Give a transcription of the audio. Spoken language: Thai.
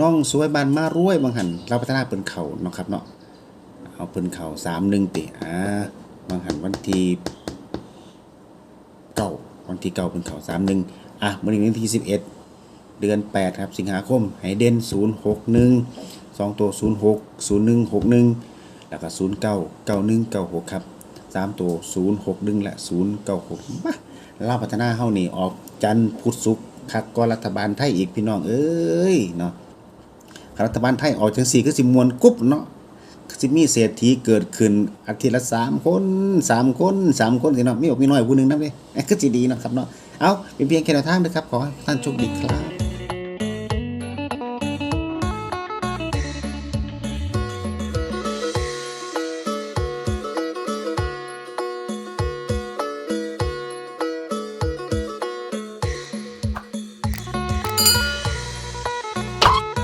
น้องสวยบานมารวยบางหันเราพัฒนาเปินเขาเนาะครับเนาะเอาเปินเขาสามหนึ่งติอ่าบางหันวันที่เก้าวันที่เก้าเปินเขาสามหนึ่งอะมื้อนี้วันที่สิบเอ็ดเดือนแปดครับสิงหาคมให้เดนศูนย์หกหนึ่งสองตัวศูนย์หกศูนย์หนึ่งหกหนึ่งแล้วก็ศูนย์เก้าเก้าหนึ่งเก้าหกครับสามตัวศูนย์หกหนึ่งและศูนย์เก้าหกมาเราพัฒนาเฮานี่ออกจันพุทธศุกร์คักก็รัฐบาลไทยอีกพี่น้องเอ้ยเนาะ รัฐบาลไทยออกจังสี่คือสิมวนกุ๊บเนาะสิมีเศรษฐีเกิดขึ้นอาทิตย์ละสามคนสามคนสามคนสิเนาะมีอกมีน้อยผู้หนึงนั่นเลยคือสิดีเนาะครับเนาะเอาเป็นเพียงแค่แนวทางนะครับขอท่านโชคดีครับ